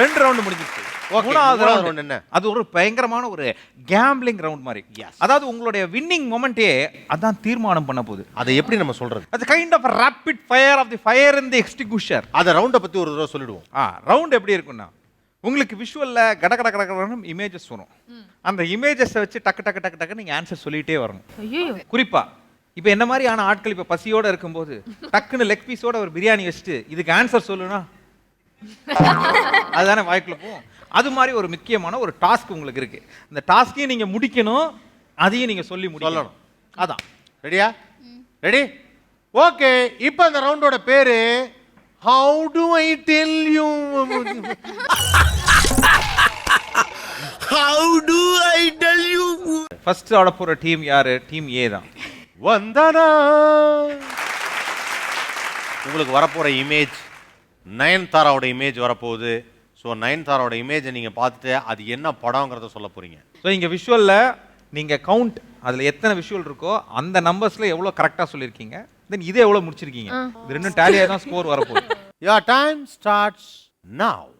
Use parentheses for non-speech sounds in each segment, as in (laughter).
ரெண்டு ரவுண்டு முடிஞ்சிருச்சு. மூணாவது ரவுண்ட் என்ன? அது ஒரு பயங்கரமான ஒரு கேம்பிளிங் ரவுண்ட் மாதிரி. அதாவது உங்களுடைய வின்னிங் மொமெண்ட்டே அதான் தீர்மானம் பண்ண போகுது. அதை எப்படி நம்ம சொல்றது? அது kind of rapid fire of the fire in the extinguisher அதை ரவுண்டை பத்தி ஒரு தடவை சொல்லிடுவோம். ஆ ரவுண்ட் எப்படி இருக்கும்னா உங்களுக்கு விஷுவல்ல கட கட கட கடன்னு இமேஜஸ் வரும். அந்த இமேஜஸை வச்சு டக்கு டக்கு டக்கு டக்கு நீங்க ஆன்சர் சொல்லிட்டே வரணும். ஐயோ. குறிப்பா இப்போ என்ன மாதிரியான ஆட்கள் இப்போ பசியோட இருக்கும்போது டக்குன்னு லெக் பீஸோட ஒரு பிரியாணி வச்சுட்டு இதுக்கு ஆன்சர் சொல்லுனா (laughs) அதுதானே வாய்க்குள்ள போகும். அது மாதிரி ஒரு முக்கியமான ஒரு டாஸ்க் உங்களுக்கு இருக்கு. இந்த டாஸ்கையும் நீங்க முடிக்கணும் அதையும் நீங்க சொல்லி முடிக்கணும். அதான். ரெடியா ரெடி ஓகே இப்போ அந்த ரவுண்டோட பேரு how to I tell you first ஆட போற டீம் யாரு? டீம் ஏ தான். வந்தனா. உங்களுக்கு வரப்போற இமேஜ் நயன்தாராவோட இமேஜ் வரப்போகுது. ஸோ நயன்தாராவோட இமேஜை நீங்க பார்த்துட்டு அது என்ன படங்கிறத சொல்ல போறீங்க. ஸோ இங்க விஷுவல்ல நீங்க கவுண்ட் அதுல எத்தனை விஷுவல் இருக்கோ அந்த நம்பர்ஸ்ல எவ்வளவு கரெக்டா சொல்லியிருக்கீங்க. தென் இதை எவ்வளவு முடிச்சிருக்கீங்க. இது ரெண்டும் டேலியாக தான் ஸ்கோர் வரப்போகுது. யோர் டைம் ஸ்டார்ட்ஸ் நவ்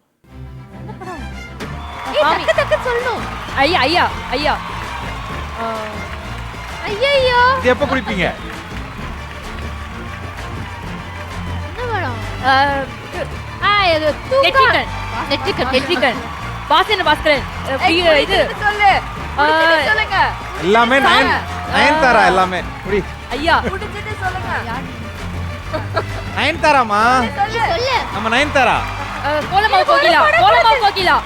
சொல்லணும். ஐயா ஐயா ஐயா. ஐயோ இது எப்போ குடிப்பீங்க நெற்றிக்கண். நெற்றிக்கண் நெற்றிக்கண். வாசன பாஸ்கரன். இது. சொல்லு. சொல்லுங்க. எல்லாமே நயன் நயன்தாரா எல்லாமே? குடி. ஐயா. முடிச்சிட்டு சொல்லுங்க. நயன்தாராமா சொல்லு நம்ம நயன்தாரா? கோலமாவு கோகிலா கோலமாவு கோகிலா.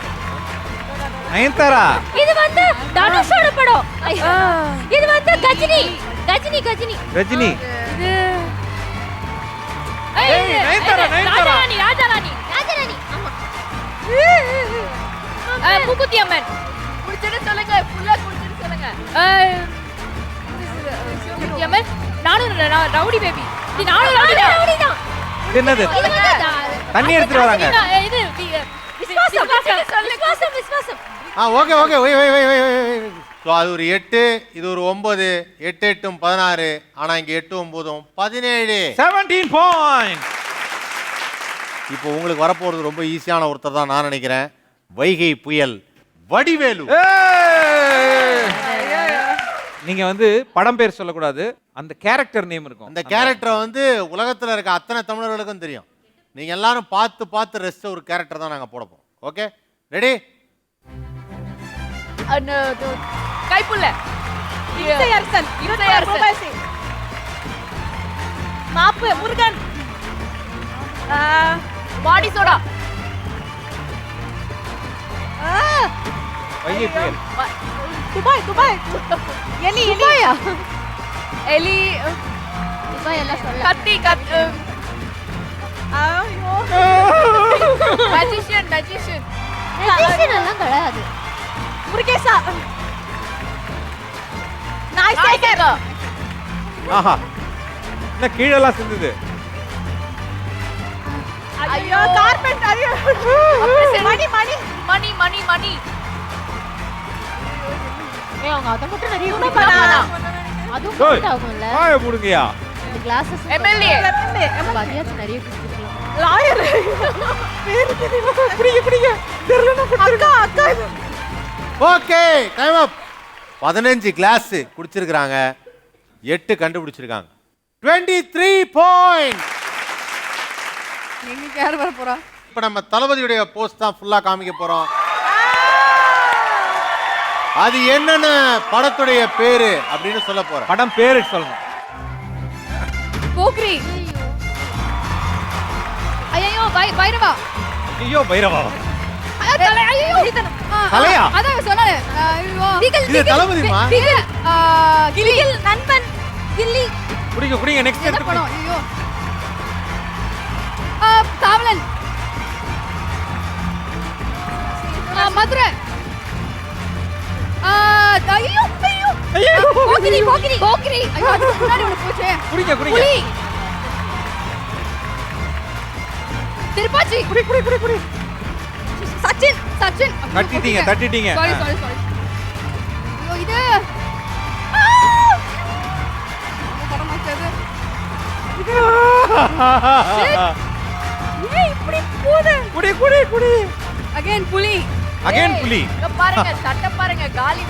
நயன்தாரா? இது வந்து தனுஷோட படம். இது வந்து கஜினி கஜினி கஜினி. ரஜினி. இது ஏய், நயன்தாரா, நயன்தாரா. ராஜாராணி ராஜாராணி. ராஜாராணி ஆமா. அஹ், மூக்குத்தி அம்மன். முடிச்சிட்டு சொல்லுங்க ஃபுல்லா முடிச்சிட்டு சொல்லுங்க. அஹ், மூக்குத்தி அம்மன். நானும் ர- ர- ரவுடி பேபி இது நானும் ரவுடி தான். இது என்னது தண்ணி எடுத்துட்டு வராங்க இது we- Viswasam Viswasam Viswasam ah okay okay why why why so அது ஒரு எட்டு இது ஒரு ஒன்பது எட்டு எட்டும் பதினாறு ஆனால் இங்கே எட்டு ஒன்பதும் பதினேழு. செவன்டீன் பாயிண்ட் இப்போ உங்களுக்கு வரப்போகிறது ரொம்ப ஈஸியான ஒருத்தர் தான் நான் நினைக்கிறேன். வைகை புயல் வடிவேலு. நீங்க வந்து படம் பேர் சொல்லக்கூடாது. அந்த கேரக்டர் நேம் இருக்கும். அந்த கேரக்டரை வந்து உலகத்தில் இருக்க அத்தனை தமிழர்களுக்கும் தெரியும். நீங்கள் எல்லாரும் பார்த்து பார்த்து ரசித்த ஒரு கேரக்டர் தான் நாங்கள் போட போகிறோம் ஓகே ரெடி கைப்புள்ள இசையரசன் இசையரசன் மாப்பு Murugan. Body soda. Dubai Dubai. எலி எலி. துபாய்? எல்லாம் சொல்ல கத்தி கத் ஐயோ. மேஜிஷியன் மேஜிஷியன் மெஜிஷியன் எல்லாம் கிடையாது. முருகேசா. நாய் சேகர் ஆஹா. என்ன கீழெல்லாம் சிந்துது? ஐயோ கார்பெட் ஐயோ. மணி மணி. மணி மணி மணி. ஏய் அவங்க அத மட்டும் நிறைய பண்ணா. அதுவும் கரெக்ட் ஆகும்ல வாயை மூடுங்கயா இந்த கிளாஸஸ் எம்எல்ஏ அதிகமாக நிறைய குடிச்சிருக்கலாம் லாயர் குடிங்க குடிங்க அக்கா அக்கா ஓகே டைம் அப் பதினஞ்சு கிளாஸ் குடிச்சிருக்கிறாங்க. எட்டு கண்டுபிடிச்சிருக்காங்க. டுவெண்ட்டி த்ரீ பாயிண்ட் எங்களுக்கு யார் வர போறா? இப்போ நம்ம தளபதியுடைய போஸ்ட் தான் ஃபுல்லாக காமிக்க போகிறோம் அது என்னென்ன படத்துடைய பேரு அப்படின்னு சொல்ல போறேன். படம் பேரு சொல்லுங்க. போக்ரி. ஐயோ பை பைரவா. ஐயோ பைரவா. தலையா? அதான் சொன்னானே. ஐயோ. இது தளபதிமா கிளியில் நண்பன் கில்லி குடிங்க குடிங்க நெக்ஸ்ட் என்ன படம்? ஐயோ. ஆ, காவலன். ஆ, மதுரை. ஆ, ஐயோ ஐயோ. ஐயோ. போக்கிரி போக்கிரி போக்கிரி ஐயோ அதுக்கு முன்னாடி ஒன்று போச்சே. குடிங்க குடிங்க. புலி. திருப்பாச்சி. குடி குடி குடி குடி சச்சின் சச்சின். தட்டிட்டீங்க தட்டிட்டீங்க. சாரி. சாரி சாரி ஐயோ இது. (laughs) குடி குடி குடி. அகைன் புலி. அகைன் புலி. பாருங்க சட்டை பாருங்க காலி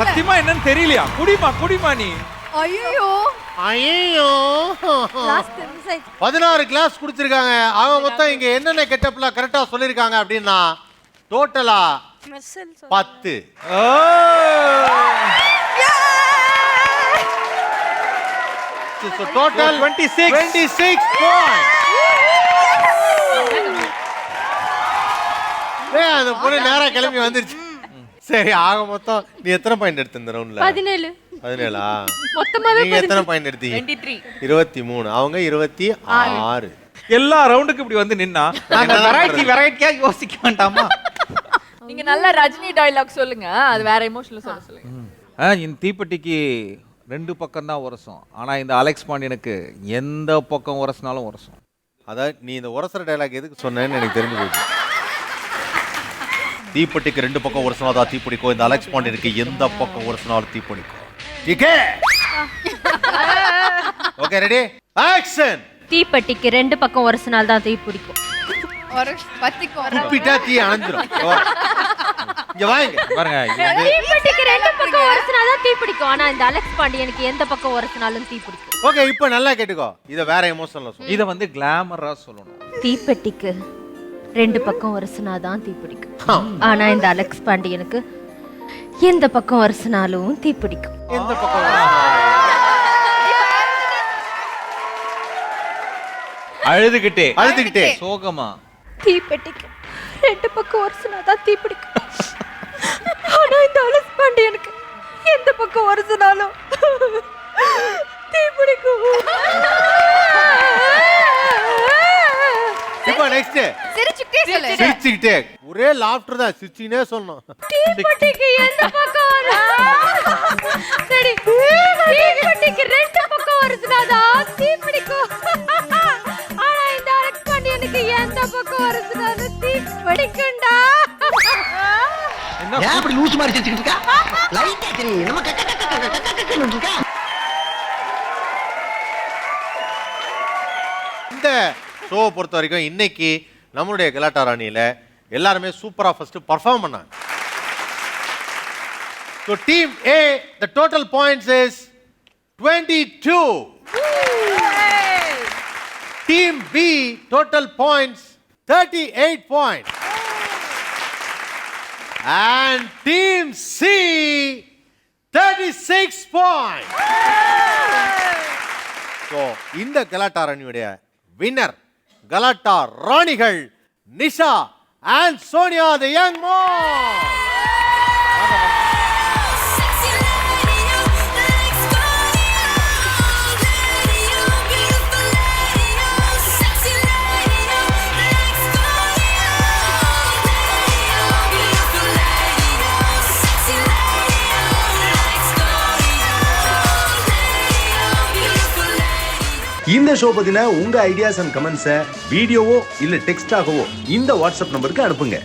சத்தியமா என்னன்னு தெரியலையா? குடிமா குடிமா நீ. ஐயோ ஐயோ பதினாறு கிளாஸ் குடிச்சிருக்காங்க அவங்க மொத்தம் இங்க என்னென்ன கெட்டப்லாம் கரெக்டா சொல்லிருக்காங்க அப்படின்னா டோட்டலா பத்து. டோட்டல் 26. 26 பாயிண்ட் ஏய் அந்த பொண்ணு நேரா கிளம்பி வந்துருச்சு. சரி ஆக மொத்தம் நீ எத்தனை பாயிண்ட் எடுத்த இந்த ரவுண்ட்ல பதினேழு. பதினேழா? மொத்தமாவே நீங்க எத்தனை பாயிண்ட் எடுத்தீங்க 23 இருபத்தி மூணு. அவங்க இருபத்தி ஆறு. எல்லா ரவுண்டுக்கு இப்படி வந்து நின்னா நாங்க வெரைட்டி வெரைட்டியா யோசிக்க வேண்டாமா? நீங்க நல்ல ரஜினி டயலாக் சொல்லுங்க. அது வேற எமோஷனல் சொல்ல சொல்லுங்க. இந்த தீப்பெட்டிக்கு ரெண்டு பக்கம் தான் உரசும். ஆனா இந்த அலெக்ஸ் பாண்டியனுக்கு எந்த பக்கம் உரசினாலும் உரசும். அதாவது நீ இந்த உரசர டயலாக் எதுக்கு சொன்னேன்னு எனக்கு தெரிஞ்சு போச்சு. தீப்பெட்டிக்கு ரெண்டு பக்கம் உரசினாதான் தீப்பிடிக்கும். இந்த அலெக்ஸ் பாண்டியனுக்கு எந்த பக்கம் உரசினாலும் தீப்பிடிக்கும். DK okay ready? ஆக்ஷன்! தீப்பெட்டிக்கு ரெண்டு பக்கம் ஒரு நாள் தான் தீ பிடிக்கும் ஒரு பத்திக்கு வர குப்பிட்டா தீ அணைஞ்சிரும். இங்க வாங்க. பாருங்க இது வந்து தீப்பெட்டிக்கு ரெண்டு பக்கம் ஒரு நாள் தான் தீ பிடிக்கும் ஆனா இந்த அலெக்ஸ் பாண்டியனுக்கு எந்த பக்கம் ஒரு நாளும் தீ பிடிக்கும் ஓகே இப்போ நல்லா கேட்டுக்கோ. இத வேற எமோஷன்ல சொல்லு. இதை வந்து கிளாமரா சொல்லணும். தீப்பெட்டிக்கு ரெண்டு பக்கம் வருஷனா தான் தீ பிடிக்கும் ஆனா இந்த அலெக்ஸ் பாண்டியனுக்கு எந்த பக்கம் வருஷனாலும் தீ பிடிக்கும் எந்த பக்கம். அழுதுகிட்டே. அழுதுகிட்டே. சோகமா? தீப்பெட்டிக்கு ரெண்டு பக்கம் வருஷனா தான் தீ பிடிக்கும் ஆனா இந்த அலெக்ஸ் பாண்டியனுக்கு எந்த பக்கம் வருஷனாலும் தீ பிடிக்கும் இப்போ நெக்ஸ்ட் சிரிச்சுக்கிட்டே சொல்லு சிரிச்சுக்கிட்டே ஒரே லாஃப்டர் தான் சிரிச்சுக்கினே சொல்லணும் தீப்பெட்டிக்கு எந்த பக்கம் வரும் சரி தீப்பெட்டிக்கு ரெண்டு பக்கம் வருதுனா தான் தீ பிடிக்கும் ஆனா இந்த அலெக்ஸ் பாண்டியனுக்கு எந்த பக்கம் வருதுனாலும் தீ பிடிக்கும்டா என்ன ஏன் அப்படி லூசு மாதிரி சிரிச்சுக்கிட்டு இருக்கா லைட்டா சரி நம்ம கக்க கக்க கக்க கக்க இருக்கா இந்த ஷோவை பொறுத்த வரைக்கும் இன்னைக்கு நம்மளுடைய கலாட்டா ராணியில் எல்லாருமே சூப்பராக ஃபஸ்ட்டு பர்ஃபார்ம் பண்ணாங்க. So team A the total points is twenty two team B total points thirty eight point and team C thirty six point so இந்த கலாட்டா ராணியுடைய வின்னர் கலாட்டா ராணிகள் Nisha and Sonia the young மோ இந்த show பத்தின உங்க ideas and கமெண்ட்ஸை வீடியோவோ இல்ல டெக்ஸ்டாகவோ இந்த வாட்ஸ்அப் நம்பருக்கு அனுப்புங்க.